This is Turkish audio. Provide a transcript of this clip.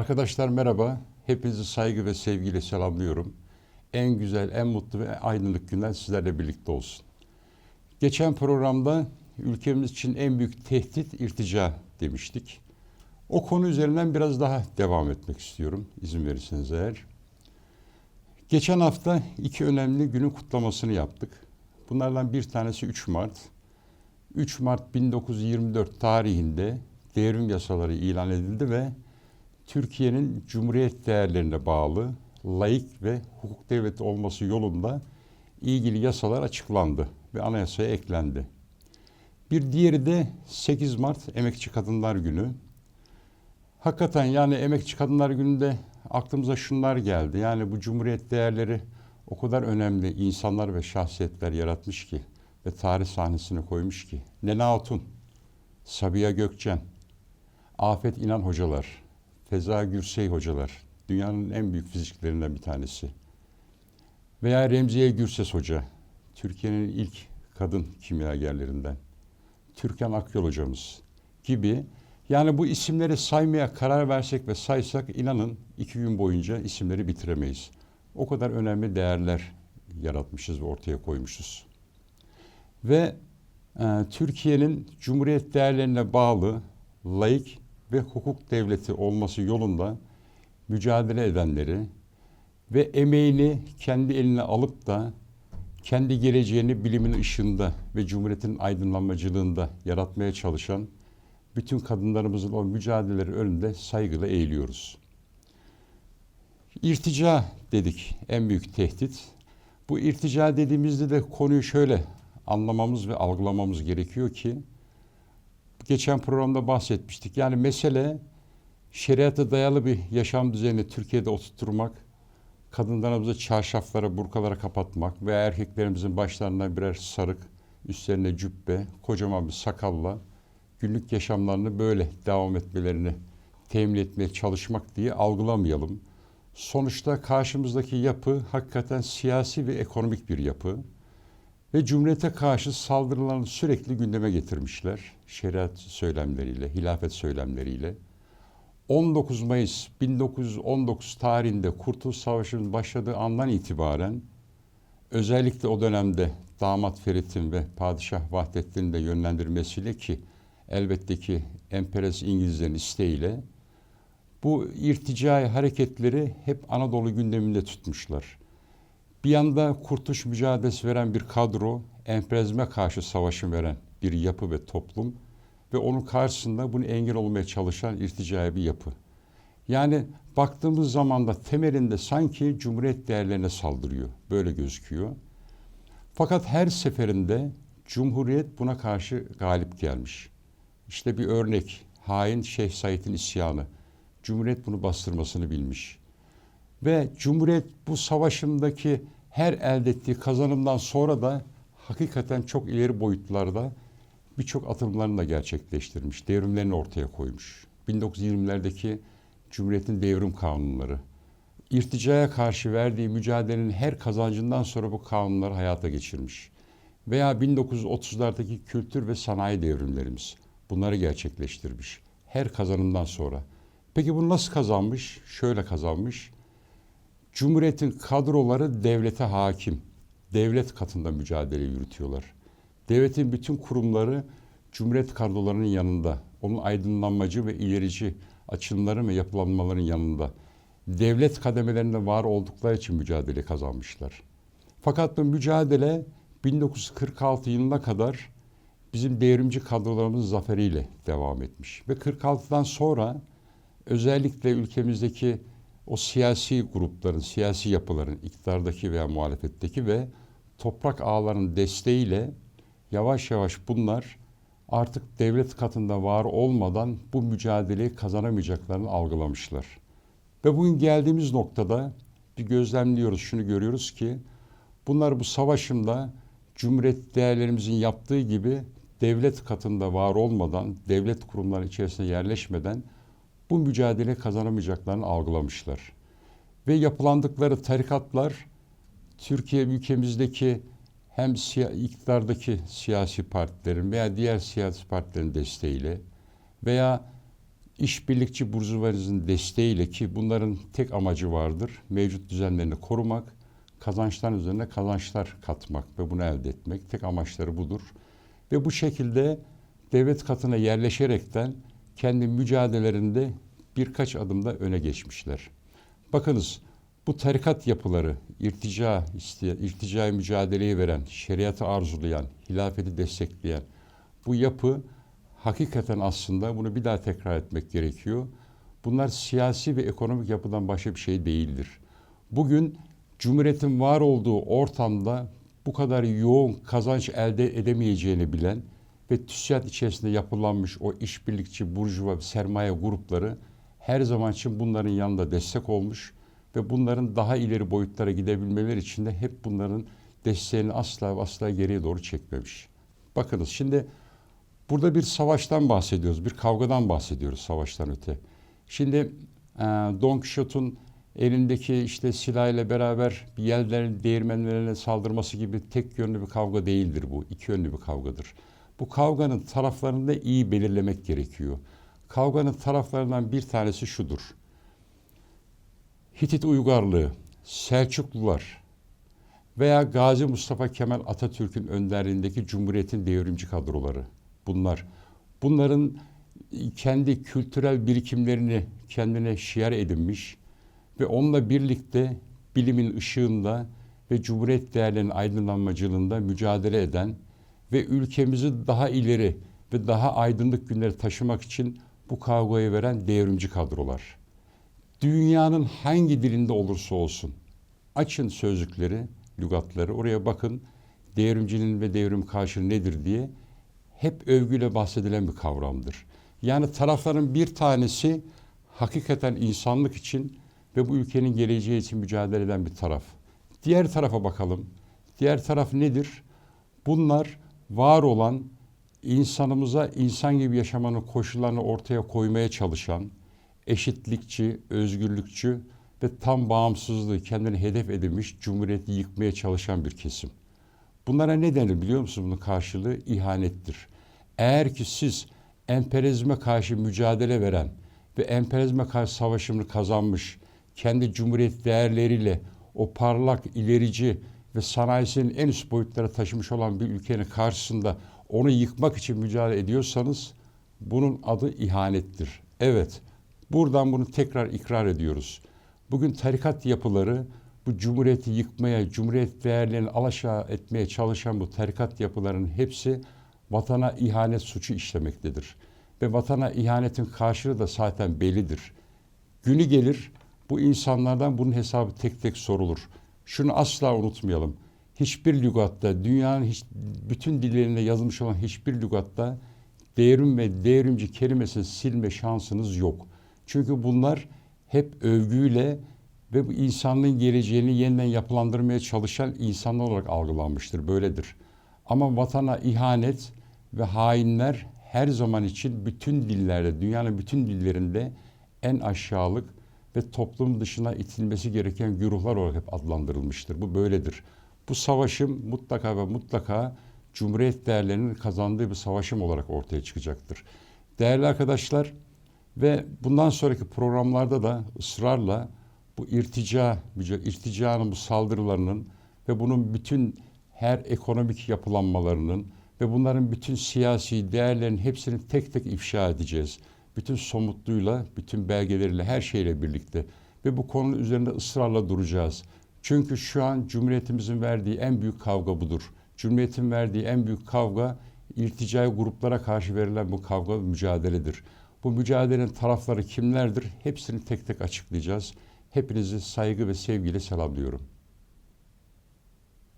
Arkadaşlar merhaba. Hepinizi saygı ve sevgiyle selamlıyorum. En güzel, en mutlu ve aydınlık günler sizlerle birlikte olsun. Geçen programda ülkemiz için en büyük tehdit irtica demiştik. O konu üzerinden biraz daha devam etmek istiyorum izin verirseniz eğer. Geçen hafta iki önemli günün kutlamasını yaptık. Bunlardan bir tanesi 3 Mart. 3 Mart 1924 tarihinde devrim yasaları ilan edildi ve Türkiye'nin cumhuriyet değerlerine bağlı laik ve hukuk devleti olması yolunda ilgili yasalar açıklandı ve anayasaya eklendi. Bir diğeri de 8 Mart Emekçi Kadınlar Günü. Hakikaten yani Emekçi Kadınlar Günü'nde aklımıza şunlar geldi. Yani bu cumhuriyet değerleri o kadar önemli insanlar ve şahsiyetler yaratmış ki ve tarih sahnesine koymuş ki. Nene Hatun, Sabiha Gökçen, Afet İnan hocalar, Feza Gürsey hocalar, dünyanın en büyük fiziklerinden bir tanesi. Veya Remziye Gürses hoca, Türkiye'nin ilk kadın kimyagerlerinden. Türkan Akyol hocamız gibi. Yani bu isimleri saymaya karar versek ve saysak inanın iki gün boyunca isimleri bitiremeyiz. O kadar önemli değerler yaratmışız ve ortaya koymuşuz. Ve e, Türkiye'nin cumhuriyet değerlerine bağlı laik ve hukuk devleti olması yolunda mücadele edenleri ve emeğini kendi eline alıp da kendi geleceğini bilimin ışığında ve cumhuriyetin aydınlanmacılığında yaratmaya çalışan bütün kadınlarımızın o mücadeleleri önünde saygıyla eğiliyoruz. İrtica dedik en büyük tehdit. Bu irtica dediğimizde de konuyu şöyle anlamamız ve algılamamız gerekiyor ki geçen programda bahsetmiştik. Yani mesele şeriata dayalı bir yaşam düzenini Türkiye'de oturtturmak, kadınlarımızı çarşaflara, burkalara kapatmak ve erkeklerimizin başlarına birer sarık, üstlerine cübbe, kocaman bir sakalla günlük yaşamlarını böyle devam etmelerini temin etmeye çalışmak diye algılamayalım. Sonuçta karşımızdaki yapı hakikaten siyasi ve ekonomik bir yapı ve Cumhuriyete karşı saldırılarını sürekli gündeme getirmişler. Şeriat söylemleriyle, hilafet söylemleriyle. 19 Mayıs 1919 tarihinde Kurtuluş Savaşı'nın başladığı andan itibaren özellikle o dönemde damat Ferit'in ve padişah Vahdettin'in de yönlendirmesiyle ki elbette ki emperyalist İngilizlerin isteğiyle bu irticai hareketleri hep Anadolu gündeminde tutmuşlar. Bir yanda kurtuluş mücadelesi veren bir kadro, emperyalizme karşı savaşı veren bir yapı ve toplum ve onun karşısında bunu engel olmaya çalışan irticai bir yapı. Yani baktığımız zaman da temelinde sanki cumhuriyet değerlerine saldırıyor. Böyle gözüküyor. Fakat her seferinde cumhuriyet buna karşı galip gelmiş. İşte bir örnek. Hain Şeyh Said'in isyanı. Cumhuriyet bunu bastırmasını bilmiş. Ve Cumhuriyet bu savaşındaki her elde ettiği kazanımdan sonra da hakikaten çok ileri boyutlarda birçok atımlarını da gerçekleştirmiş. Devrimlerini ortaya koymuş. 1920'lerdeki Cumhuriyet'in devrim kanunları. İrticaya karşı verdiği mücadelenin her kazancından sonra bu kanunları hayata geçirmiş. Veya 1930'lardaki kültür ve sanayi devrimlerimiz. Bunları gerçekleştirmiş. Her kazanımdan sonra. Peki bunu nasıl kazanmış? Şöyle kazanmış. Cumhuriyetin kadroları devlete hakim. Devlet katında mücadele yürütüyorlar. Devletin bütün kurumları Cumhuriyet kadrolarının yanında. Onun aydınlanmacı ve ilerici açılımları ve yapılanmaların yanında. Devlet kademelerinde var oldukları için mücadele kazanmışlar. Fakat bu mücadele 1946 yılına kadar bizim devrimci kadrolarımızın zaferiyle devam etmiş. Ve 46'dan sonra özellikle ülkemizdeki o siyasi grupların, siyasi yapıların, iktidardaki veya muhalefetteki ve toprak ağlarının desteğiyle yavaş yavaş bunlar artık devlet katında var olmadan bu mücadeleyi kazanamayacaklarını algılamışlar. Ve bugün geldiğimiz noktada bir gözlemliyoruz, şunu görüyoruz ki bunlar bu savaşında Cumhuriyet değerlerimizin yaptığı gibi devlet katında var olmadan, devlet kurumları içerisinde yerleşmeden bu mücadele kazanamayacaklarını algılamışlar. Ve yapılandıkları tarikatlar Türkiye ülkemizdeki hem iktidardaki siyasi partilerin veya diğer siyasi partilerin desteğiyle veya işbirlikçi burjuvazinin desteğiyle ki bunların tek amacı vardır. Mevcut düzenlerini korumak, kazançların üzerine kazançlar katmak ve bunu elde etmek. Tek amaçları budur. Ve bu şekilde devlet katına yerleşerekten kendi mücadelelerinde birkaç adımda öne geçmişler. Bakınız bu tarikat yapıları, irtica isteyen, irticai mücadeleyi veren, şeriatı arzulayan, hilafeti destekleyen bu yapı hakikaten aslında bunu bir daha tekrar etmek gerekiyor. Bunlar siyasi ve ekonomik yapıdan başka bir şey değildir. Bugün Cumhuriyet'in var olduğu ortamda bu kadar yoğun kazanç elde edemeyeceğini bilen ve TÜSİAD içerisinde yapılanmış o işbirlikçi, burjuva, sermaye grupları her zaman için bunların yanında destek olmuş ve bunların daha ileri boyutlara gidebilmeleri için de hep bunların desteğini asla ve asla geriye doğru çekmemiş. Bakınız şimdi burada bir savaştan bahsediyoruz, bir kavgadan bahsediyoruz savaştan öte. Şimdi e, Don Quixote'un elindeki işte silahıyla beraber yerlerin değirmenlerine saldırması gibi tek yönlü bir kavga değildir bu. iki yönlü bir kavgadır. Bu kavganın taraflarını da iyi belirlemek gerekiyor. Kavganın taraflarından bir tanesi şudur. Hitit uygarlığı, Selçuklular veya Gazi Mustafa Kemal Atatürk'ün önderliğindeki Cumhuriyet'in devrimci kadroları. Bunlar. Bunların kendi kültürel birikimlerini kendine şiar edinmiş ve onunla birlikte bilimin ışığında ve Cumhuriyet değerlerinin aydınlanmacılığında mücadele eden ve ülkemizi daha ileri ve daha aydınlık günlere taşımak için bu kavgayı veren devrimci kadrolar. Dünyanın hangi dilinde olursa olsun açın sözlükleri, lügatları oraya bakın devrimcinin ve devrim karşılığı nedir diye hep övgüyle bahsedilen bir kavramdır. Yani tarafların bir tanesi hakikaten insanlık için ve bu ülkenin geleceği için mücadele eden bir taraf. Diğer tarafa bakalım. Diğer taraf nedir? Bunlar var olan insanımıza insan gibi yaşamanın koşullarını ortaya koymaya çalışan, eşitlikçi, özgürlükçü ve tam bağımsızlığı kendini hedef edinmiş, cumhuriyeti yıkmaya çalışan bir kesim. Bunlara ne denir biliyor musunuz? Bunun karşılığı ihanettir. Eğer ki siz emperyalizme karşı mücadele veren ve emperyalizme karşı savaşını kazanmış, kendi cumhuriyet değerleriyle o parlak, ilerici ve sanayisinin en üst boyutlara taşımış olan bir ülkenin karşısında onu yıkmak için mücadele ediyorsanız bunun adı ihanettir. Evet, buradan bunu tekrar ikrar ediyoruz. Bugün tarikat yapıları bu cumhuriyeti yıkmaya, cumhuriyet değerlerini alaşağı etmeye çalışan bu tarikat yapılarının hepsi vatana ihanet suçu işlemektedir. Ve vatana ihanetin karşılığı da zaten bellidir. Günü gelir bu insanlardan bunun hesabı tek tek sorulur. Şunu asla unutmayalım. Hiçbir lügatta, dünyanın hiç, bütün dillerinde yazılmış olan hiçbir lügatta devrim ve devrimci kelimesini silme şansınız yok. Çünkü bunlar hep övgüyle ve bu insanlığın geleceğini yeniden yapılandırmaya çalışan insanlar olarak algılanmıştır. Böyledir. Ama vatana ihanet ve hainler her zaman için bütün dillerde, dünyanın bütün dillerinde en aşağılık ve toplum dışına itilmesi gereken güruhlar olarak hep adlandırılmıştır. Bu böyledir. Bu savaşım mutlaka ve mutlaka Cumhuriyet değerlerinin kazandığı bir savaşım olarak ortaya çıkacaktır. Değerli arkadaşlar ve bundan sonraki programlarda da ısrarla bu irtica, irticanın bu saldırılarının ve bunun bütün her ekonomik yapılanmalarının ve bunların bütün siyasi değerlerin hepsini tek tek ifşa edeceğiz. Bütün somutluğuyla, bütün belgeleriyle, her şeyle birlikte. Ve bu konunun üzerinde ısrarla duracağız. Çünkü şu an Cumhuriyetimizin verdiği en büyük kavga budur. Cumhuriyetin verdiği en büyük kavga irticai gruplara karşı verilen bu kavga mücadeledir. Bu mücadelenin tarafları kimlerdir? Hepsini tek tek açıklayacağız. Hepinizi saygı ve sevgiyle selamlıyorum.